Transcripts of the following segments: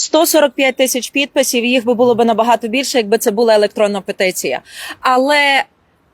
145 тисяч підписів. Їх би було б набагато більше, якби це була електронна петиція. Але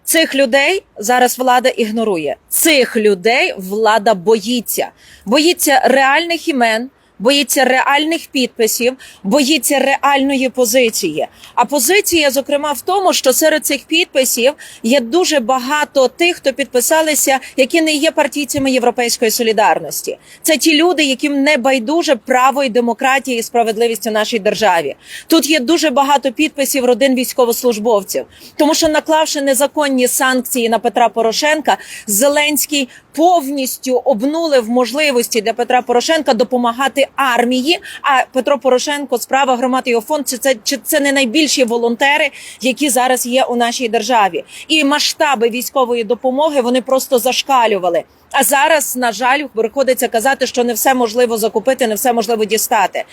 цих людей зараз влада ігнорує. Цих людей влада боїться. Боїться реальних імен. Боїться реальних підписів, боїться реальної позиції. А позиція, зокрема, в тому, що серед цих підписів є дуже багато тих, хто підписалися, які не є партійцями європейської солідарності. Це ті люди, яким не байдуже право і демократія і справедливість у нашій державі. Тут є дуже багато підписів родин військовослужбовців, тому що наклавши незаконні санкції на Петра Порошенка, Зеленський повністю обнулив можливості для Петра Порошенка допомагати армії. А Петро Порошенко, справа громад його фонд, це, це, чи це не найбільші волонтери, які зараз є у нашій державі, і масштаби військової допомоги вони просто зашкалювали. А зараз, на жаль, приходиться казати, що не все можливо закупити, не все можливо дістати.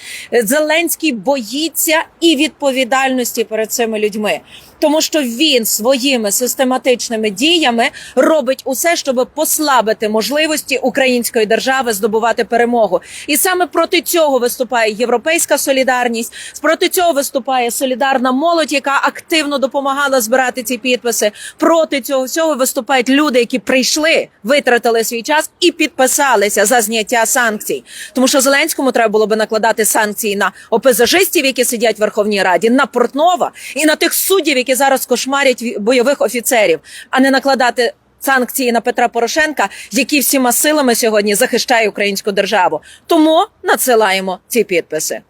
Зеленський боїться і відповідальності перед цими людьми, тому що він своїми систематичними діями робить усе, щоб послабити можливості української держави здобувати перемогу. І саме проти цього виступає європейська солідарність. Проти цього виступає солідарна молодь, яка активно допомагала збирати ці підписи. Проти цього всього виступають люди, які прийшли, витратили свій час і підписалися за зняття санкцій. Тому що Зеленському треба було би накладати санкції на ОПЗЖистів, які сидять в Верховній Раді, на Портнова і на тих суддів, які зараз кошмарять бойових офіцерів, а не накладати. Санкції на Петра Порошенка, який всіма силами сьогодні захищає українську державу. Тому надсилаємо ці підписи.